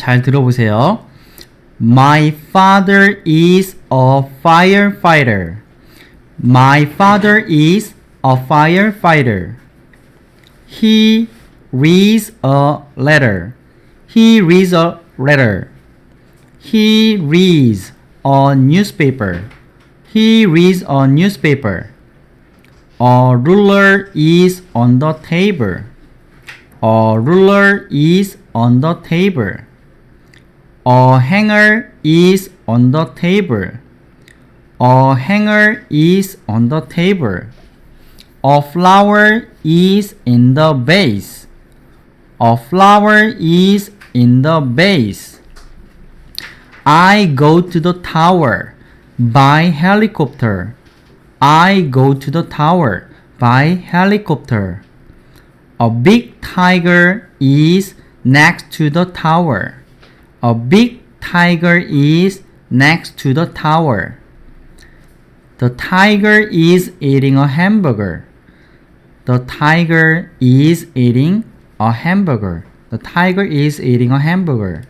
잘 들어보세요. My father is a firefighter. My father is a firefighter. He reads a letter. He reads a letter. He reads a newspaper. He reads a newspaper. A ruler is on the table. A ruler is on the table. A hanger is on the table. A hanger is on the table. A flower is in the vase. A flower is in the vase. I go to the tower by helicopter. I go to the tower by helicopter. A big tiger is next to the tower. A big tiger is next to the tower. The tiger is eating a hamburger. The tiger is eating a hamburger. The tiger is eating a hamburger.